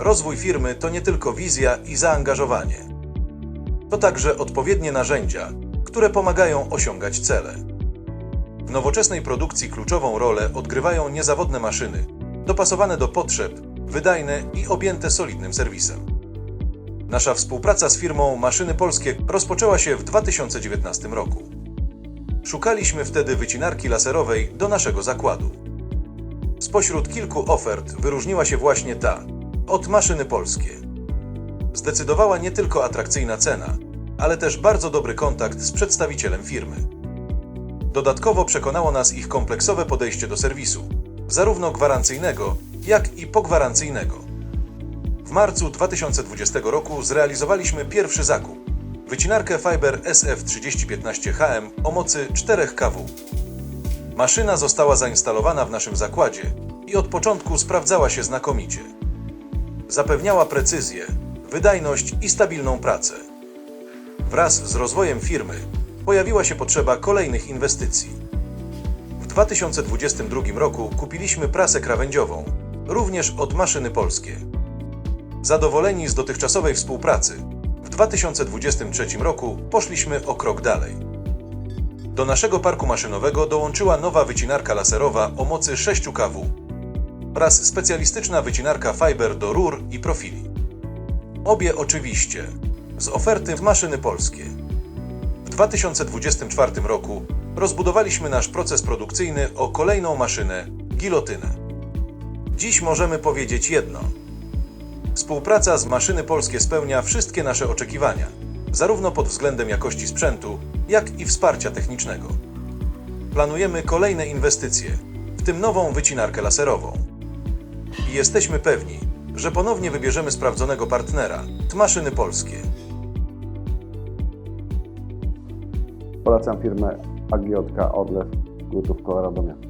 Rozwój firmy to nie tylko wizja i zaangażowanie. To także odpowiednie narzędzia, które pomagają osiągać cele. W nowoczesnej produkcji kluczową rolę odgrywają niezawodne maszyny, dopasowane do potrzeb, wydajne i objęte solidnym serwisem. Nasza współpraca z firmą Maszyny Polskie rozpoczęła się w 2019 roku. Szukaliśmy wtedy wycinarki laserowej do naszego zakładu. Spośród kilku ofert wyróżniła się właśnie ta od Maszyny Polskie. Zdecydowała nie tylko atrakcyjna cena, ale też bardzo dobry kontakt z przedstawicielem firmy. Dodatkowo przekonało nas ich kompleksowe podejście do serwisu, zarówno gwarancyjnego, jak i pogwarancyjnego. W marcu 2020 roku zrealizowaliśmy pierwszy zakup. Wycinarkę Fiber SF3015HM o mocy 4 kW. Maszyna została zainstalowana w naszym zakładzie i od początku sprawdzała się znakomicie. Zapewniała precyzję, wydajność i stabilną pracę. Wraz z rozwojem firmy pojawiła się potrzeba kolejnych inwestycji. W 2022 roku kupiliśmy prasę krawędziową, również od Maszyny Polskie. Zadowoleni z dotychczasowej współpracy, w 2023 roku poszliśmy o krok dalej. Do naszego parku maszynowego dołączyła nowa wycinarka laserowa o mocy 6 kW oraz specjalistyczna wycinarka fiber do rur i profili. Obie oczywiście z oferty w maszyny polskie. W 2024 roku rozbudowaliśmy nasz proces produkcyjny o kolejną maszynę gilotynę. Dziś możemy powiedzieć jedno. Współpraca z Maszyny Polskie spełnia wszystkie nasze oczekiwania, zarówno pod względem jakości sprzętu, jak i wsparcia technicznego. Planujemy kolejne inwestycje, w tym nową wycinarkę laserową. Jesteśmy pewni, że ponownie wybierzemy sprawdzonego partnera, Maszyny Polskie. Polecam firmę AGJK Odlew Gotów koło Radomia.